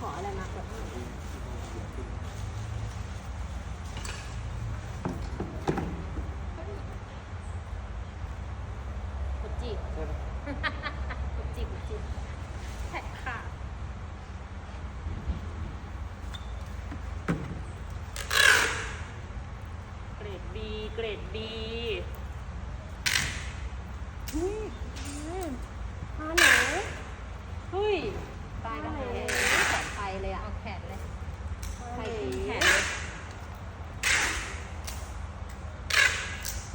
ขออะไรมากดให้กดจีบใช่ไหมกดจีบกดจีบแท็กค่ะ เกรดดีเกรดดี อืมฮัลโหล เฮ้ย ไปกันเลยแขนไปเลยอะ เอาแขนเลย ไปขึ้นแขน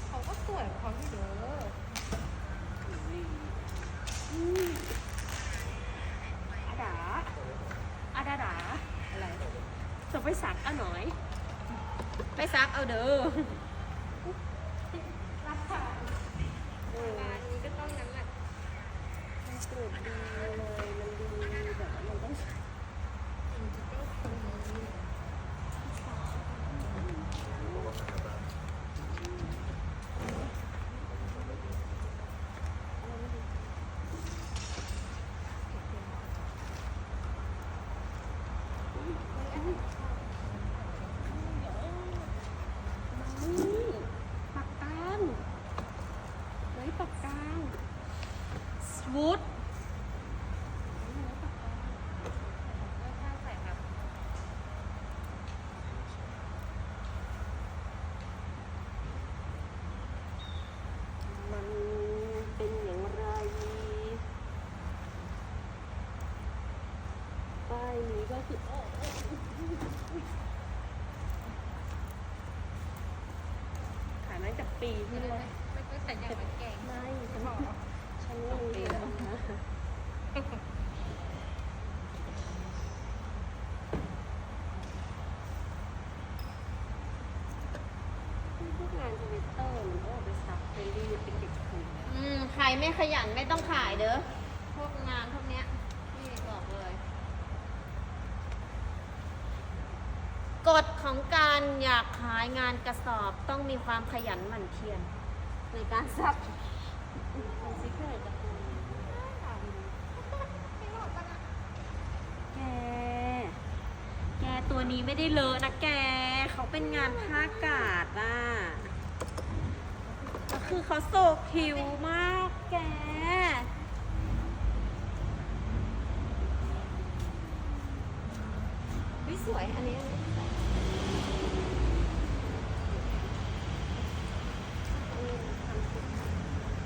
เขาก็สวยของเขาที่เด้อ อาดาอาดาดา อะไร จะไปสักอะ หน่อย ไปซักเอาเด้อ งานนี้ก็ต้องนั้นแหละ มันเกิดดีเลยมันดีแบบว่ามันต้อง ปักกลางไหนปักกลางสวูด ข้างใส่ครับ มันเป็นอย่างไรป้ายนี้ก็คือโอ้ขายมาตั้งแต่ปีที่ไม่แล้วไม่ก็ใส่อย่างมันแกงไม่ฉันฉันไม่รู้เลยนะพวกงานทวิตเตอร์มันก็เอาไปซักไปรีดไปเก็บคืนนะอืม ใครไม่ขยันไม่ต้องขายเด้อ พวกงานพวกเนี้ยพี่บอกเลย กฎ ของการอยากขายงานกระสอบต้องมีความขยันหมั่นเพียรในการซักมันซิกเกอร์จะคือแก แกตัวนี้ไม่ได้เลอะนะแก เขาเป็นงานผ้ากาดอะก็คือเขาโศกผิวมากแกวิสวยอันนี้อันนี้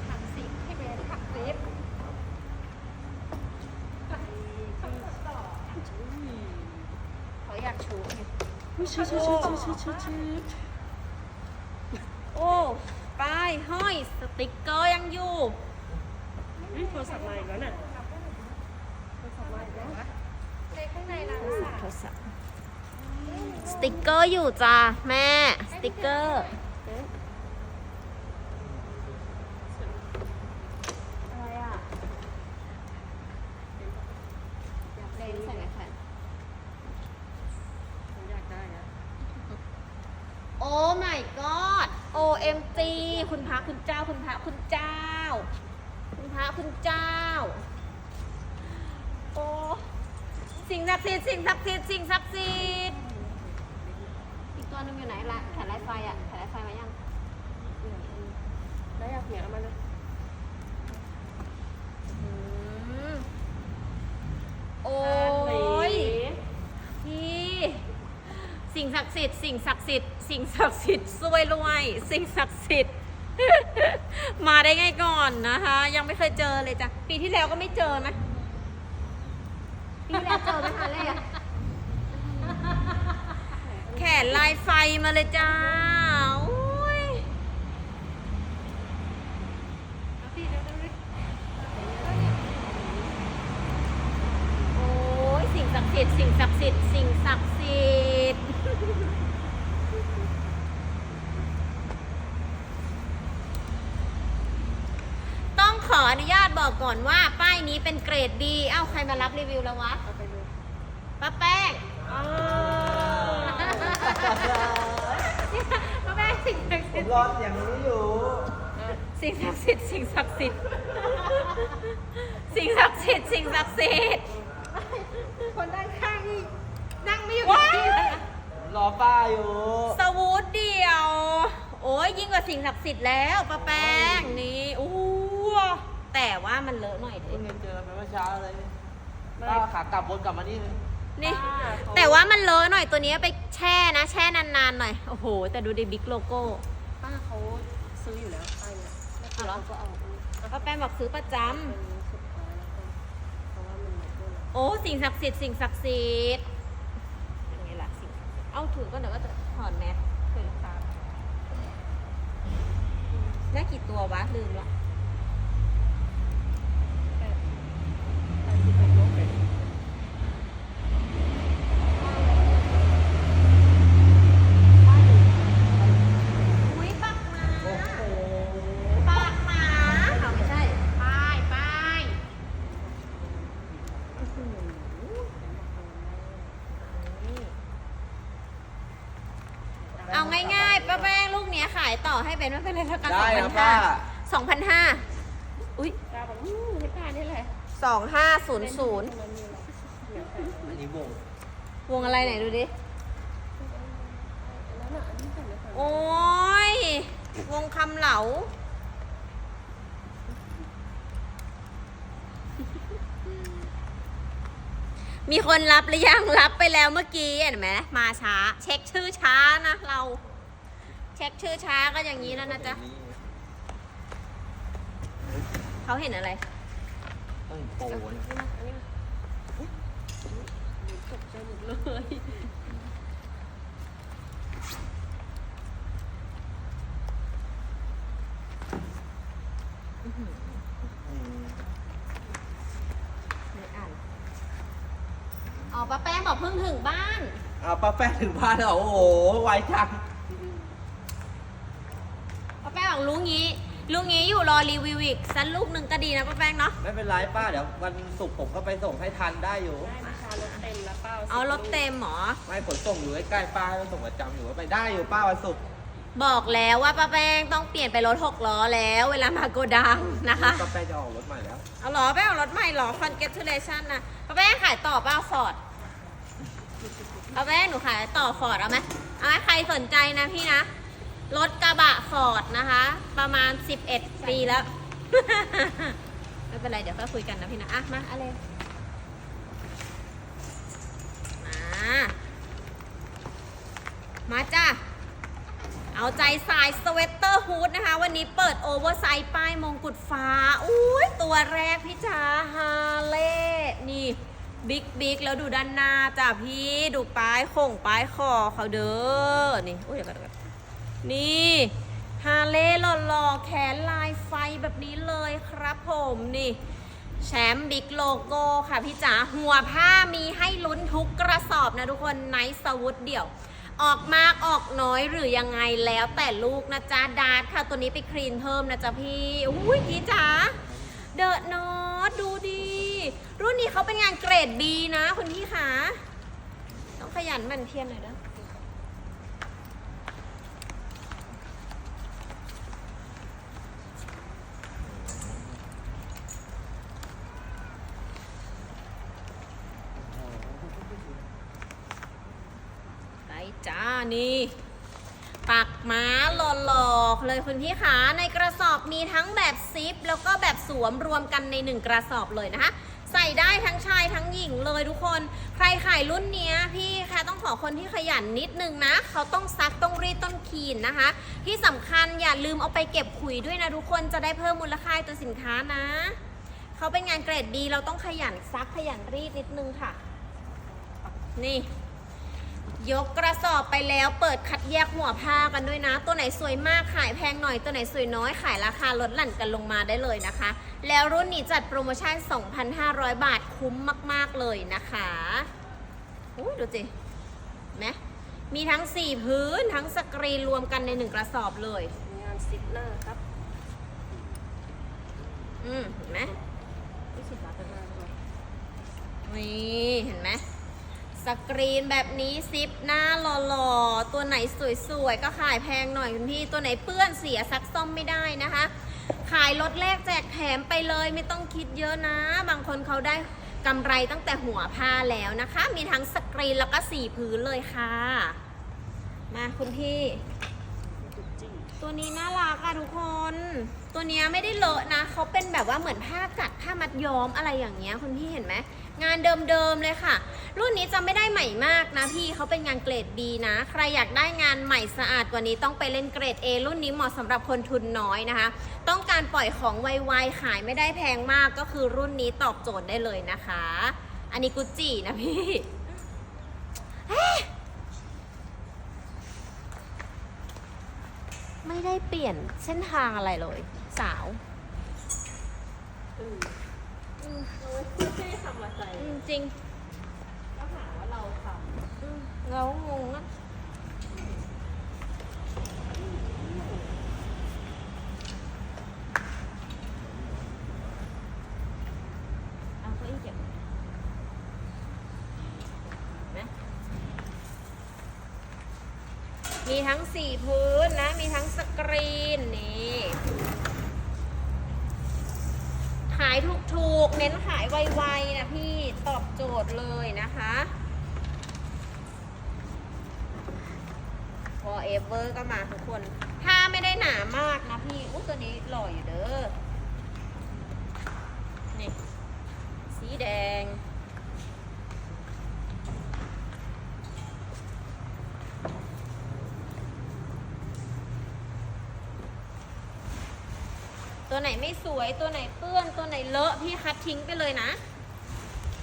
ทำสิให้เป็นผักเวฟ เขาอยากชูไงชิชิชิชิชิชิชิโอ้ป้ายห้อยสติกเกอร์ยังอยู่นี่โทรศัพท์มาอีกแล้วน่ะโทรศัพท์มาอีกแล้วในข้างในร้านสาโทรศัพท์สติกเกอร์อยู่จ้าแม่ สติกเกอร์อะไรอะ อยากเล่นใส่ไหมคะ ผมอยากได้อะ โอ้ my god OMG คุณพระคุณเจ้า คุณพระคุณเจ้า คุณพระคุณเจ้า โอ้สิ่งศักดิ์สิทธิ์สิ่งศักดิ์สิทธิ์สิ่งศักดิ์สิทธิ์อีกตัวหนึงอยู่ไหนละแขนไร้ไฟอะแขนไร้ไฟมายัง แล้วอยากเหนียวเอามาเลย อืมโอ้ย พี่ สิ่งศักดิ์สิทธิ์สิ่งศักดิ์สิทธิ์สิ่งศักดิ์สิทธิ์ช่วยรวย สิ่งศักดิ์สิทธิ์มาได้ไงก่อนนะคะ ยังไม่เคยเจอเลยจ้ะปีที่แล้วก็ไม่เจอไหมปีที่แล้วเจอไหมคะเลยอะแขนลายไฟมาเลยจ้าโอ้ยสิ่งศักดิ์สิทธิ์สิ่งศักดิ์สิทธิ์สิ่งศักดิ์สิทธิ์ ต้องขออนุญาต บอกก่อนว่าป้ายนี้เป็นเกรดดี เอ้าใครมารับรีวิวแล้ววะเอาไปเลยป้าแป้งอ้าวป้าแป้งสิ่งศักดิ์ผสิทมธิ์รอเสียงนี้อยู่ สิ่งศักดิ์สิทธิ์สิ่งศักดิ์สิทธิ์สิ่งศักดิ์สิทธิ์สิ่งศักดิ์สิทธิ์คนด้านข้างนั่งไม่อยู่กับที่เลยนะรอป้าอยู่ สวูทเดียว โอ้ยยิ่งกว่าสิ่งศักดิ์สิทธิ์แล้วป้าแป้งนี่อู้ แต่ว่ามันเลอะหน่อยเดิเพิ่งเจอไปเมื่อเช้าเลยป้าขากลับวนกลับมานี่เลยนี่ แต่ว่ามันเลอะหน่อยตัวนี้ไปแช่นะ แช่นานๆหน่อย โอ้โห แต่ดูดิบิ๊กโลโก้ป้าเขาซื้ออยู่แล้วป้ายเนี่ยเอาเหรอก็เอาป้าแป้งบอกซื้อประจำเป็นสุดท้ายแล้วกันเพราะว่ามันหมดด้วยแล้วโอ้สิ่งศักดิ์สิทธิ์สิ่งศักดิ์สิทธิ์ยังไงล่ะสิ่งเอาถือก็เดี๋ยวก็จะถอดแมสเคยตามได้กี่ตัววะลืมละ อุ้ยปากหมาปากหมาเอาไม่ใช่ป้ายป้ายอื้อหือเอาง่ายๆป้าแป้งลูกเนี้ยขายต่อให้เป็นไม่เป็นไรแล้วกันได้นะป้า สองพันห้าอุ้ย ป้าบอกอู้ให้ป้านี่แหละ สองห้าศูนย์ศูนย์อันนี้วงวงอะไรไหนดูดิ โอ้ยวงคำเหลา มีคนรับหรือยังรับไปแล้วเมื่อกี้เห็นไหมมาช้า เช็คชื่อช้านะเรา เช็คชื่อช้าก็อย่างนี้แล้วนะจ๊ะเขาเห็นอะไร งโปนตกใจหมดเลยอ๋อป้าแป้งบอกเพิ่งถึงบ้านเอาป้าแป้งถึงบ้านแล้วโอ้โห ไวจัง ป้าแป้งบอกรู้งี้ รู้งี้อยู่รอรีวิวอีกสักลูกหนึ่งก็ดีนะป้าแป้งเนาะ ไม่เป็นไรป้าเดี๋ยววันศุกร์ผมก็ไปส่งให้ทันได้อยู่ ได้ราคารถเต็มแล้วป้าเอารถเต็มเหรอ ไม่ขนส่งอยู่ใกล้ๆป้าให้ส่งประจำอยู่ไปได้อยู่ป้าวันศุกร์บอกแล้วว่าป้าแป้งต้องเปลี่ยนไปรถหกล้อแล้ว เวลามาโกดังนะคะป้าแป้งจะออกรถใหม่แล้ว เอาเหรอแป้งเอารถใหม่เหรอ congratulation นะป้าแป้งขายต่อเปล่าฟอร์ดป้าแป้งหนูขายต่อฟอร์ดเอาไหมเอาไหมใครสนใจนะพี่นะ รถกระบะฟอร์ดนะคะ ประมาณ 11 ปีแล้ว ไม่เป็นไร เดี๋ยวค่อยคุยกันนะพี่นะอะมาอะไรมา มาจ้าเอาใจสายสเวตเตอร์ฮูดนะคะ วันนี้เปิดโอเวอร์ไซส์ป้ายมงกุฎฟ้า อุ้ยตัวแรกพี่จ้าฮาเล่นี่บิ๊กบิ๊กแล้วดูด้านหน้าจ้ะพี่ ดูป้ายโข่งป้ายคอเขาเด้อนี่ อุ้ยเดี๋ยวก่อน นี่ฮาเล่หล่อๆแขนลายไฟแบบนี้เลยครับผมนี่ แชมป์บิ๊กโลโก้ค่ะพี่จ๋าหัวผ้ามีให้ลุ้นทุกกระสอบนะทุกคนไนท์สวุธเดี่ยว ออกมากออกน้อยหรือยังไงแล้วแต่ลูกนะจ๊ะดาร์ทค่ะตัวนี้ไปคลีนเพิ่มนะจ๊ะพี่อุ้ยพี่จ๋าเดอะนอตดูดี รุ่นนี้เขาเป็นงานเกรด B นะคุณพี่คะต้องขยันมันเพียรหน่อยนะไป จ้านี่ปักม้าหล่อๆเลยคุณพี่ขาในกระสอบมีทั้งแบบซิป แล้วก็แบบสวมรวมกันในหนึ่งกระสอบเลยนะคะ ใส่ได้ทั้งชายทั้งหญิงเลยทุกคน ใครขายรุ่นเนี้ยพี่แค่ต้องขอคนที่ขยันนิดนึงนะ เขาต้องซักต้องรีดต้องคีนนะคะ ที่สำคัญอย่าลืมเอาไปเก็บขุยด้วยนะทุกคนจะได้เพิ่มมูลค่าตัวสินค้านะ เขาเป็นงานเกรดดีเราต้องขยันซักขยันรีดนิดนึงค่ะ นี่ ยกกระสอบไปแล้วเปิดคัดแยกหัวผ้ากันด้วยนะ ตัวไหนสวยมากขายแพงหน่อยตัวไหนสวยน้อยขายราคาลดหลั่นกันลงมาได้เลยนะคะ แล้วรุ่นนี้จัดโปรโมชั่น 2,500 บาทคุ้มมาก ๆ เลยนะคะอู้ดูสิเห็นไหมมีทั้ง 4 พื้นทั้งสกรีนรวมกันใน 1 กระสอบเลย งานซิปหน้าครับ อืมเห็นไหมที่สิบบาทเป็นหน้าด้วยนี่เห็นไหม สกรีนแบบนี้ซิปหน้าหล่อๆ ตัวไหนสวยๆ ก็ขายแพงหน่อยคุณพี่ ตัวไหนเปื้อนเสียซักซ่อมไม่ได้นะคะ ขายลดแรกแจกแถมไปเลยไม่ต้องคิดเยอะนะ บางคนเขาได้กำไรตั้งแต่หัวผ้าแล้วนะคะ มีทั้งสกรีนแล้วก็สีพื้นเลยค่ะ มาคุณพี่ ตัวนี้น่ารักอะทุกคน ตัวเนี้ยไม่ได้เลอะนะ เขาเป็นแบบว่าเหมือนผ้ากัดผ้ามัดย้อมอะไรอย่างเงี้ยคุณพี่เห็นไหม งานเดิมๆเลยค่ะ รุ่นนี้จะไม่ได้ใหม่มากนะพี่เขาเป็นงานเกรด B นะ ใครอยากได้งานใหม่สะอาดกว่านี้ต้องไปเล่นเกรด A รุ่นนี้เหมาะสำหรับคนทุนน้อยนะคะ ต้องการปล่อยของไวๆขายไม่ได้แพงมากก็คือรุ่นนี้ตอบโจทย์ได้เลยนะคะ อันนี้กุจจีนะพี่ไม่ได้เปลี่ยนเส้นทางอะไรเลย สาว ไม่ได้ทำอะไรอืมจริง ก็หาว่าเราทอืมเรางงอะเอาเก้าอี้เก็บเห็นไหมมีทั้งสี่พื้นนะ มีทั้งสกรีนนี่ายถูกๆ เน้นขายไวๆนะพี่ตอบโจทย์เลยนะคะ forever ก็มาทุกคน ถ้าไม่ได้หนามากนะพี่อุ้ตัวนี้หล่ออยู่เด้อนี่สีแดง ตัวไหนไม่สวยตัวไหนเปื้อนตัวไหนเลอะพี่คัดทิ้งไปเลยนะ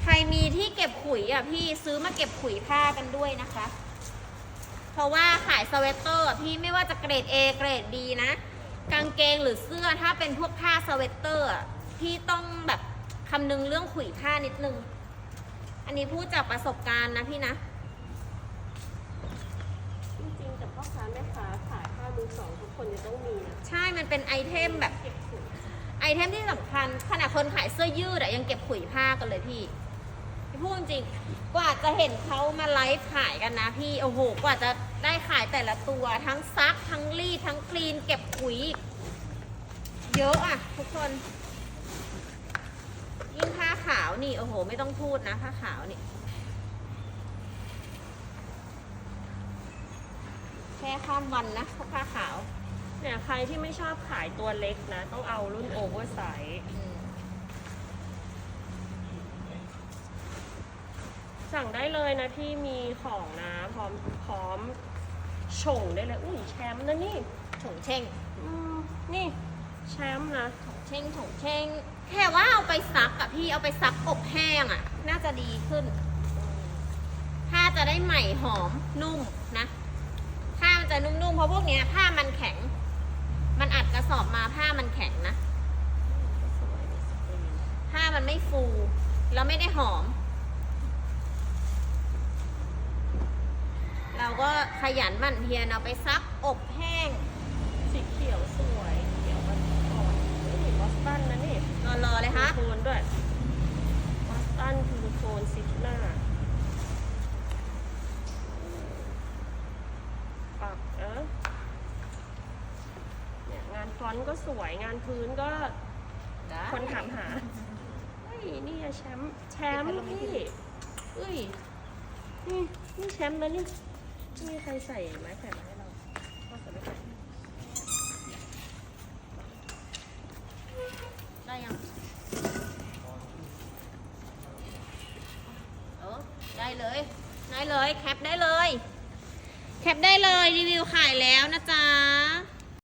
ใครมีที่เก็บขุยอะพี่ซื้อมาเก็บขุยผ้ากันด้วยนะคะ เพราะว่าขายสเวตเตอร์อะพี่ไม่ว่าจะเกรด A เกรด B นะ กางเกงหรือเสื้อถ้าเป็นพวกผ้าสเวตเตอร์อะพี่ต้องแบบคำนึงเรื่องขุยผ้านิดนึง อันนี้พูดจากประสบการณ์นะพี่นะำจริงๆแต่พ่อค้าแม่ค้าขายผ้ามือสองทุกคนจะต้องมีนะ ใช่มันเป็นไอเทมแบบเก็บขุย ไอเทมที่สำคัญขนาดคนขายเสื้อยืดอะยังเก็บขุยผ้ากันเลยพี่พูดจริงๆกว่าจะเห็นเขามาไลฟ์ขายกันนะพี่โอ้โหกว่าจะได้ขายแต่ละตัวทั้งซักทั้งรีดทั้งคลีนเก็บขุย เยอะอะทุกคนยิ่งผ้าขาวนี่โอ้โห ไม่ต้องพูดนะผ้าขาวนี่แค่ข้ามวันนะผ้าขาว เนี่ยใครที่ไม่ชอบขายตัวเล็กนะ ต้องเอารุ่นโอเวอร์ไซส์อืมสั่งได้เลยนะที่มีของนะ พร้อมพร้อมฉ่งได้เลยอุ้ยแชมป์นะนี่ถงเช่งอืมนี่แชมป์นะ ถงเช่งถงเช่งแค่ว่าเอาไปซักอะพี่เอาไปซักอบแห้งอะน่าจะดีขึ้นผ้าจะได้ใหม่หอมนุ่มนะผ้ามันจะนุ่มๆเพราะพวกเนี้ยผ้ามันแข็ง มันอัดกระสอบมาผ้ามันแข็งนะสวยดีสกรีนผ้ามันไม่ฟู แล้วไม่ได้หอม เราก็ขยันหมั่นเพียรเอาไปซักอบแห้ง สีเขียวสวยเขียวมันอ่อนนี่บอสตันนะนี่รอๆเลยฮะทูโทนด้วยบอสตันทูโทนซิกหน้าปักเออเนี่ยงาน ฟอนต์ก็สวยงานพื้นก็คนถามหาเฮ้ยนี่อะแชมป์แชมป์พี่เอ้ยนี่นี่แชมป์แล้วนี่ไม่มีใครใส่ไม้แขวนมาให้เราก็ใส่ไม่แขวนได้ยังเออได้เลยได้เลย แคปได้เลย แคปได้เลยรีวิวขายแล้วนะจ๊ะ